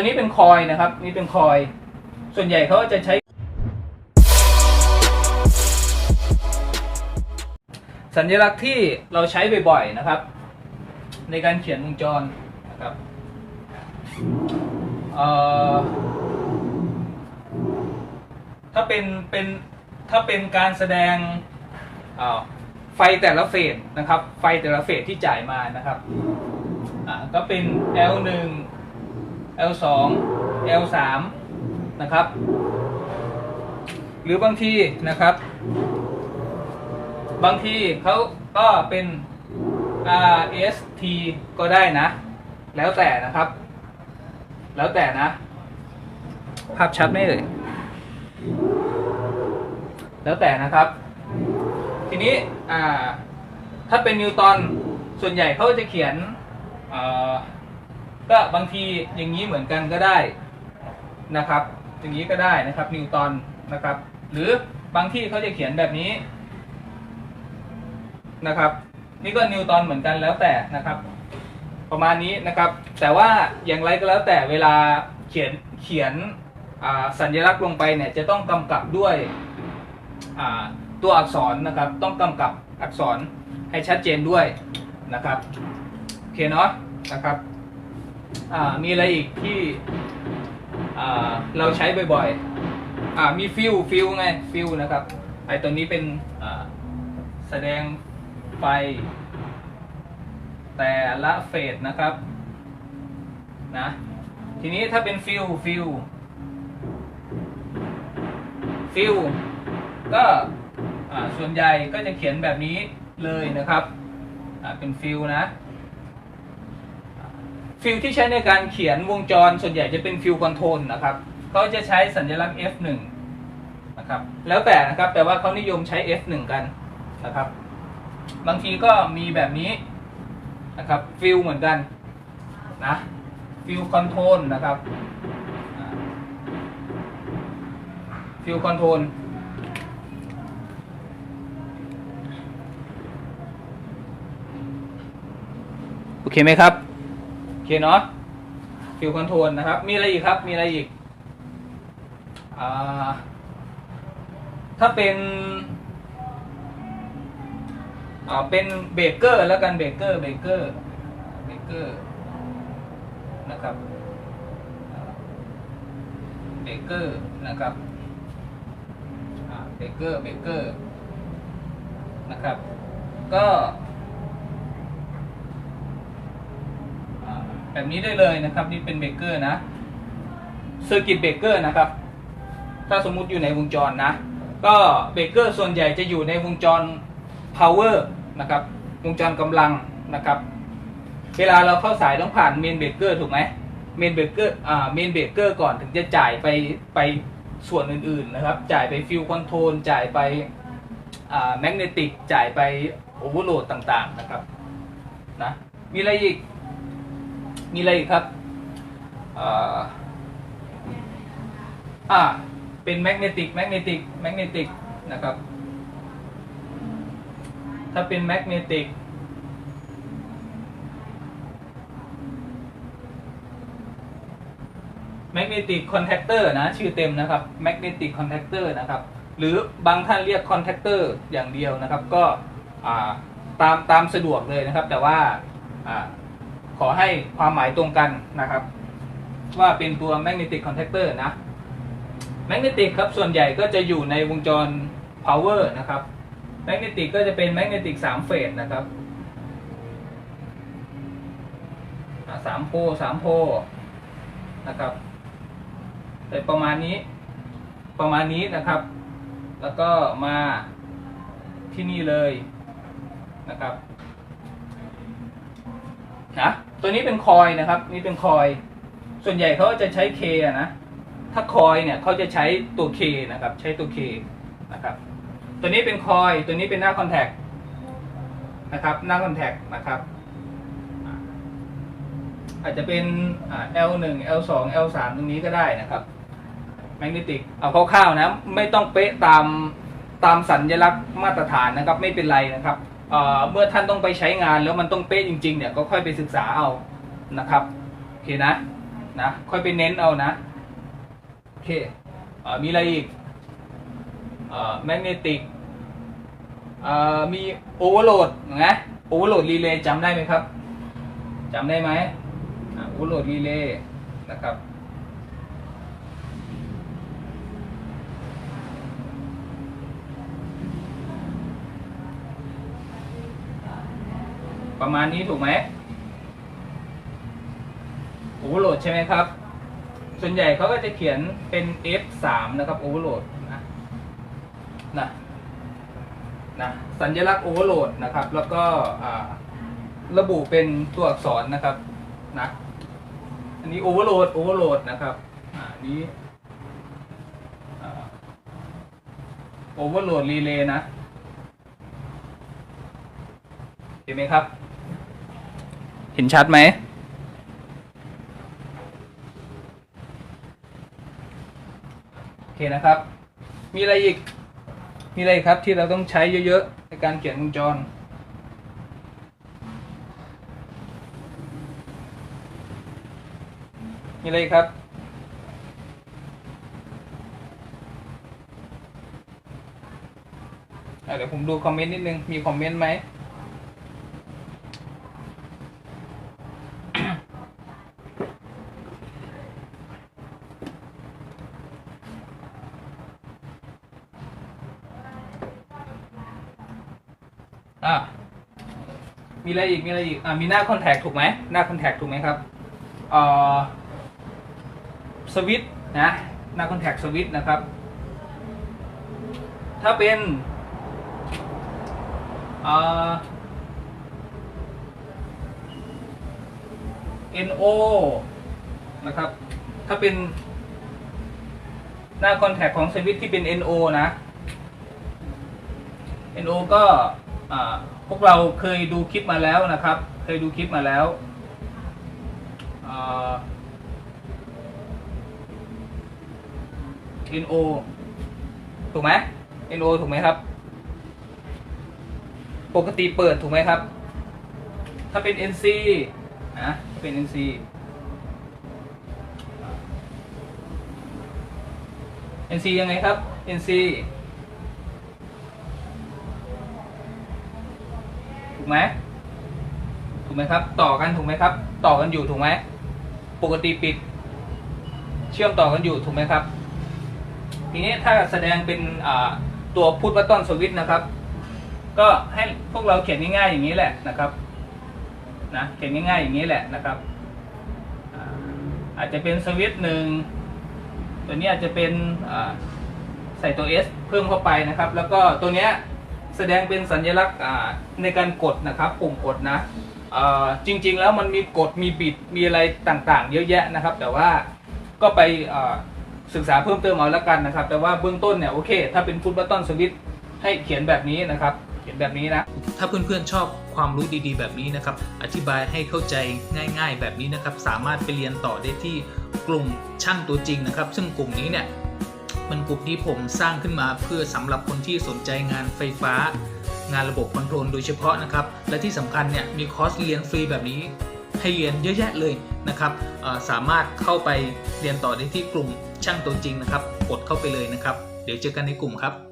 ตัวนี้เป็นคอยนะครับ นี่เป็นคอย ส่วนใหญ่เขาจะใช้ สัญลักษณ์ที่เราใช้บ่อยๆนะครับ ในการเขียนวงจรนะครับถ้าเป็นเป็นถ้าเป็นการแสดงไฟแต่ละเฟสนะครับ ไฟแต่ละเฟสที่จ่ายมานะครับก็เป็น L1 L2 L3 นะครับ หรือบางทีนะครับ บางทีเขาก็เป็น R S T ก็ได้นะ แล้วแต่นะครับ แล้วแต่นะ ภาพชัดไหมเอ่ยแล้วแต่นะครับ ทีนี้ถ้าเป็นนิวตันส่วนใหญ่เขาจะเขียน ก็บางทีอย่างนี้เหมือนกันก็ได้นะครับ อย่างนี้ก็ได้นะครับนิวตันนะครับ หรือบางที่เขาจะเขียนแบบนี้นะครับ นี่ก็นิวตันเหมือนกันแล้วแต่นะครับ ประมาณนี้นะครับ แต่ว่าอย่างไรก็แล้วแต่เวลาเขียนเขียนสัญลักษณ์ลงไปเนี่ยจะต้องกำกับด้วยตัวอักษรนะครับ ต้องกำกับอักษรให้ชัดเจนด้วยนะครับโอเคเนาะนะครับ มีอะไรอีกที่เราใช้บ่อยๆมีฟิลฟิลไงฟิลนะครับไอตัวนี้เป็นแสดงไฟ แต่ละเฟสนะครับนะทีนี้ถ้าเป็นฟิลฟิลฟิลก็ส่วนใหญ่ก็จะเขียนแบบนี้เลยนะครับเป็นฟิลนะ ฟิลที่ใช้ในการเขียนวงจรส่วนใหญ่จะเป็นฟิลคอนโทรลนะครับเขาจะใช้สัญลักษณ์ F1 นะครับแล้วแต่นะครับแต่ว่าเขานิยมใช้ F1 กันนะครับ บางทีก็มีแบบนี้นะครับฟิลเหมือนกันนะฟิลคอนโทรลนะครับฟิลคอนโทรลโอเคไหมครับ เคเนาะฟิลคอนโทรลนะครับ มีอะไรอีกครับ มีอะไรอีกอถ้าเป็นเป็นเบเกอร์แล้วกันเบเกอร์เบเกอร์เบเกอร์นะครับเบเกอร์นะครับเบเกอร์เบเกอร์นะครับ ก็อ่า แบบนี้ได้เลยนะครับ นี่เป็นเบเกอร์นะเซอร์กิตเบเกอร์นะครับ ถ้าสมมุติอยู่ในวงจรนะ ก็เบเกอร์ส่วนใหญ่จะอยู่ในวงจร power นะครับ วงจรกำลังนะครับ เวลาเราเข้าสายต้องผ่านเมนเบรกเกอร์ถูกไหมเมนเบรกเกอร์อ่าเมนเบรกเกอร์ก่อนถึงจะจ่ายไปไปส่วนอื่นๆนะครับ จ่ายไปฟิวคอนโทรลจ่ายไปแมกเนติกจ่ายไปโอเวอร์โหลดต่างๆนะครับนะมีอะไรอีก มีอะไรอีกครับอ่าเป็นแมกเนติกแมกเนติกแมกเนติกนะครับ ถ้าเป็นแมกเนติกแมกเนติกคอนแทคเตอร์นะ ชื่อเต็มนะครับแมกเนติกคอนแทคเตอร์นะครับ หรือบางท่านเรียกคอนแทคเตอร์อย่างเดียวนะครับ ก็ตามตามสะดวกเลยนะครับ แต่ว่า ขอให้ความหมายตรงกันนะครับ ว่าเป็นตัวแมกเนติกคอนแทคเตอร์นะแมกเนติกครับส่วนใหญ่ก็จะอยู่ในวงจร power นะครับแมกเนติกก็จะเป็นแมกเนติกสามเฟสนะครับสามโพลสามโพนะครับแต่ประมาณนี้ประมาณนี้นะครับ แล้วก็มาที่นี่เลยนะครับนะ ตัวนี้เป็นคอยนะครับ นี่เป็นคอย ส่วนใหญ่เขาจะใช้เคนะ ถ้าคอยเนี่ยเขาจะใช้ตัวเคนะครับ ใช้ตัวเคนะครับ ตัวนี้เป็นคอย ตัวนี้เป็นหน้าคอนแทคนะครับ หน้าคอนแทคนะครับ อาจจะเป็นอ่า L1 L2 L3 ตรงนี้ก็ได้นะครับแมกเนติกเอาคร่าวๆนะ ไม่ต้องเป๊ะตามตามสัญลักษณ์มาตรฐานนะครับ ไม่เป็นไรนะครับ เมื่อท่านต้องไปใช้งานแล้วมันต้องเป๊ะจริงๆเนี่ยก็ค่อยไปศึกษาเอานะครับโอเคนะนะ ค่อยไปเน้นเอานะโอเคมีอะไรอีกแมกเนติกมีโอเวอร์โหลดนะโอเวอร์โหลดรีเลย์จำได้ไหมครับจำได้ไหมโอเวอร์โหลดรีเลย์นะครับ ประมาณนี้ถูกไหมโอเวอร์โหลดใช่ไหมครับ ส่วนใหญ่เขาก็จะเขียนเป็น F3 นะครับโอเวอร์โหลดนะนะนะสัญลักษณ์โอเวอร์โหลดนะครับ แล้วก็ระบุเป็นตัวอักษรนะครับนะอันนี้โอเวอร์โหลดโอเวอร์โหลดนะครับอันนี้โอเวอร์โหลดรีเลย์นะเห็นไหมครับ เห็นชัดไหม โอเคนะครับ มีอะไรอีก มีอะไรครับที่เราต้องใช้เยอะๆ ในการเขียนวงจรมีอะไรครับ เดี๋ยวผมดูคอมเมนต์นิดนึง มีคอมเมนต์ไหม อะมีอะไรอีกมีอะไรอีกอะมีหน้าคอนแทคถูกไหมหน้าคอนแทคถูกไหมครับเอ่อสวิต์นะหน้าคอนแทคสวิต์นะครับ ถ้าเป็นเอ่อ NO นะครับ ถ้าเป็นหน้าคอนแทคของสวิตที่เป็น NO นะ NO ก็ พวกเราเคยดูคลิปมาแล้วนะครับ เคยดูคลิปมาแล้วอ่า NO ถูกไหม NO ถูกไหมครับ ปกติเปิดถูกไหมครับ ถ้าเป็น NC นะถ้าเป็น NC NC ยังไงครับ NC ถูก ไหมถูกไหมครับ ต่อกันถูกไหมครับ ต่อกันอยู่ถูกไหมปกติปิด เชื่อมต่อกันอยู่ถูกไหมครับ ทีนี้ถ้าแสดงเป็นตัวพุทบัตตอนสวิตนะครับ ก็ให้พวกเราเขียนง่ายๆอย่างนี้แหละนะครับนะเขียนง่ายๆอย่างนี้แหละนะครับ อาจจะเป็นสวิตช์หนึ่งตัวนี้อาจจะเป็นใส่ตัว S เพิ่มเข้าไปนะครับ แล้วก็ตัวเนี้ย แสดงเป็นสัญลักษณ์ในการกดนะครับปุ่มกดนะจริง ๆ แล้วมันมีกดมีบิดมีอะไรต่างๆ เยอะแยะนะครับ แต่ว่าก็ไปศึกษาเพิ่มเติมเอาล้วกันนะครับ แต่ว่าเบื้องต้นเนี่ยโอเค ถ้าเป็นฟุตบัตตอนสวิตให้เขียนแบบนี้นะครับ เขียนแบบนี้นะ ถ้าเพื่อนๆชอบความรู้ดีๆ แบบนี้นะครับ อธิบายให้เข้าใจง่าย ๆ แบบนี้นะครับ สามารถไปเรียนต่อได้ที่กลุ่มช่างตัวจริงนะครับ ซึ่งกลุ่มนี้เนี่ย มันกลุ่มที่ผมสร้างขึ้นมาเพื่อสำหรับคนที่สนใจงานไฟฟ้า งานระบบคอนโทรลโดยเฉพาะนะครับ และที่สำคัญเนี่ยมีคอร์สเรียนฟรีแบบนี้ให้เรียนเยอะแยะเลยนะครับสามารถเข้าไปเรียนต่อได้ที่กลุ่มช่างตัวจริงนะครับ กดเข้าไปเลยนะครับ เดี๋ยวเจอกันในกลุ่มครับ